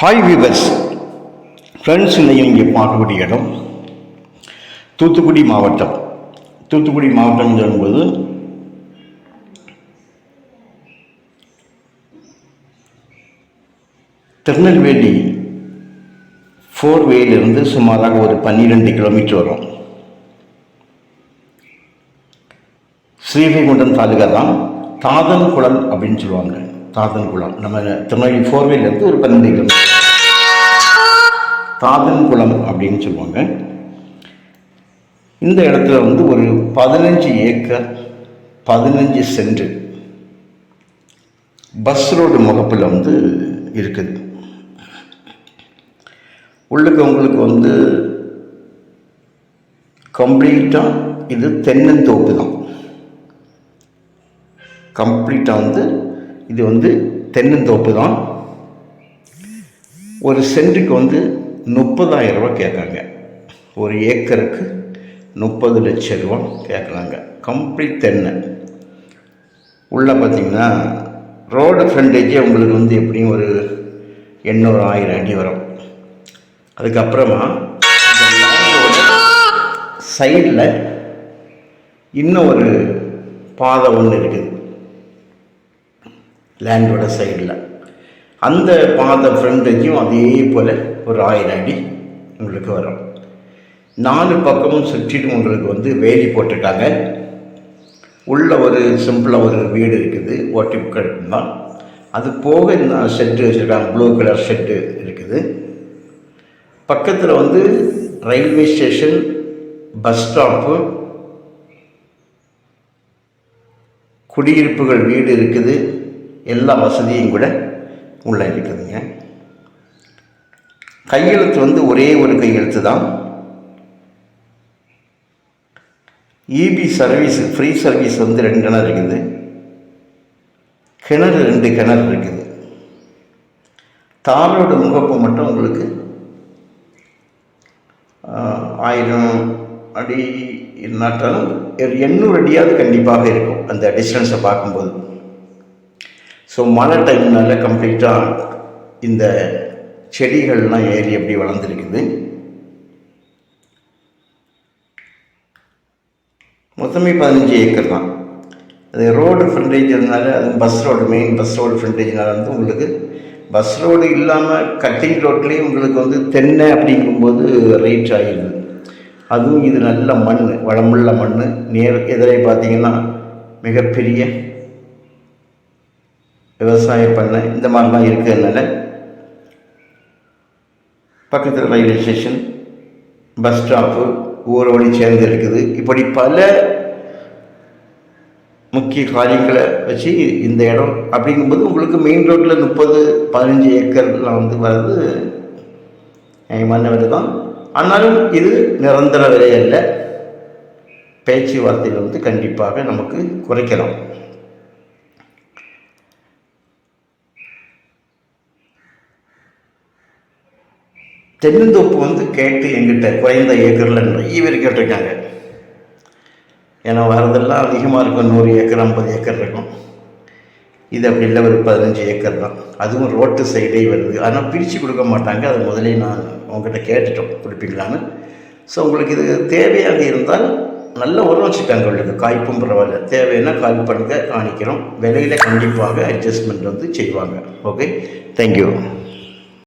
Hi viewers friends இன்னைக்கு இங்கே பார்க்கக்கூடிய இடம் தூத்துக்குடி மாவட்டம். தூத்துக்குடி மாவட்டம் என்பது திருநெல்வேலி ஃபோர் வேலிருந்து சுமாராக ஒரு பன்னிரெண்டு கிலோமீட்டர் வரும். ஸ்ரீவைகுண்டம் தாலுகா தான் தாதன் குடல் அப்படின்னு சொல்லுவாங்க. தாதன்குளம் நம்ம திருநெல்வேலி ஃபோர்வேலேருந்து ஒரு பன்னெண்டு கிலோமீட்டர் தாதன்குளம் அப்படின்னு சொல்லுவாங்க. இந்த இடத்துல வந்து ஒரு பதினஞ்சு ஏக்கர் பதினஞ்சு சென்ட் பஸ் ரோடு முகப்பில் வந்து இருக்குது. உள்ளுக்கு உங்களுக்கு வந்து கம்ப்ளீட்டாக இது தென்னந்தோப்பு தான். கம்ப்ளீட்டாக வந்து இது வந்து தென்னந்தோப்பு தான். ஒரு சென்ட்டுக்கு வந்து முப்பதாயிரம் ரூபா கேட்குறாங்க ஒரு ஏக்கருக்கு முப்பது லட்சம் ரூபா கேட்குறாங்க. கம்ப்ளீட் தென்னை. உள்ளே பார்த்தீங்கன்னா ரோடு ஃப்ரண்டேஜே உங்களுக்கு வந்து எப்படியும் ஒரு எண்ணூறு ஆயிரம் அடி வரும். அதுக்கப்புறமா சைடில் இன்னும் ஒரு பாதை ஒன்று இருக்குது. லேண்டோட சைடில் அந்த பாதை ஃப்ரண்டேஜும் அதே போல் ஒரு ஆயிரம் அடி உங்களுக்கு வரும். நாலு பக்கமும் சுற்றிலும் உங்களுக்கு வந்து வேலி போட்டிருக்காங்க. உள்ள ஒரு சிம்பிளாக ஒரு வீடு இருக்குது ஓட்டிப்பு தான். அது போக இந்த ஷெட்டு வச்சுருக்காங்க ப்ளூ கலர் ஷெட்டு இருக்குது. பக்கத்தில் வந்து ரயில்வே ஸ்டேஷன் பஸ் ஸ்டாப்பு குடியிருப்புகள் வீடு இருக்குது. எல்லா வசதியும் கூட உள்ளே இருக்குதுங்க. கையெழுத்து வந்து ஒரே ஒரு கையெழுத்து தான். இபி சர்வீஸ் ஃப்ரீ சர்வீஸ் வந்து ரெண்டு கிணறு இருக்குது. கிணறு ரெண்டு கிணறு இருக்குது. தாரோட முகப்பு மட்டும் உங்களுக்கு ஆயிரம் அடி நாட்டாலும் எண்ணூறு அடியாவது கண்டிப்பாக இருக்கும் அந்த டிஸ்டன்ஸை பார்க்கும்போது. ஸோ மழை டைம்னால கம்ப்ளீட்டாக இந்த செடிகள்லாம் ஏறி அப்படி வளர்ந்துருக்குது? மொத்தமே பதினஞ்சு ஏக்கர் தான். அது ரோடு ஃப்ரண்டேஜ் இருந்தால அது bus road main bus road ஃப்ரண்டேஜ்னால வந்து உங்களுக்கு பஸ் ரோடு இல்லாமல் கட்டிங் ரோட்லேயும் உங்களுக்கு வந்து தென்னை அப்படிங்கும்போது ரேட் ஆகிடுது அதுவும் இது நல்ல மண் வளமுள்ள மண் நேர் எதிரே பார்த்தீங்கன்னா மிகப்பெரிய விவசாயம் பண்ண இந்த மாதிரிலாம் இருக்கிறதுனால பக்கத்தில் ரயில்வே ஸ்டேஷன் பஸ் ஸ்டாப்பு ஊரோடி சேர்ந்து இருக்குது. இப்படி பல முக்கிய காரியங்களை வச்சு இந்த இடம் அப்படிங்கும்போது உங்களுக்கு மெயின் ரோட்டில் முப்பது பதினஞ்சு ஏக்கர்லாம் வந்து வர்றது நியாயமான விலை தான் ஆனாலும் இது நிரந்தர விலை அல்ல. பேச்சுவார்த்தையில் வந்து கண்டிப்பாக நமக்கு குறைக்கலாம். தென்னந்தோப்பு வந்து கேட்டு எங்கிட்ட குறைந்த ஏக்கரில் நிறைய பேர் கேட்டிருக்காங்க. ஏன்னா வரதெல்லாம் அதிகமாக இருக்கும். நூறு ஏக்கர் ஐம்பது ஏக்கர் இருக்கும். இது அப்படி இல்லை ஒரு பதினஞ்சு ஏக்கர் தான். அதுவும் ரோட்டு சைடே வருது. ஆனால் பிரித்து கொடுக்க மாட்டாங்க. அது முதலே நான் உங்ககிட்ட கேட்டுட்டோம். கொடுப்பீங்களான்னு ஸோ உங்களுக்கு இது தேவையாக இருந்தால் நல்ல உரம் வச்சுட்டாங்க உங்களுக்கு காய்ப்பும் பரவாயில்ல. தேவைன்னா கால் பண்ணுங்க காணிக்கிறோம். விலையில் கண்டிப்பாக அட்ஜஸ்ட்மெண்ட் வந்து செய்வாங்க. Okay thank you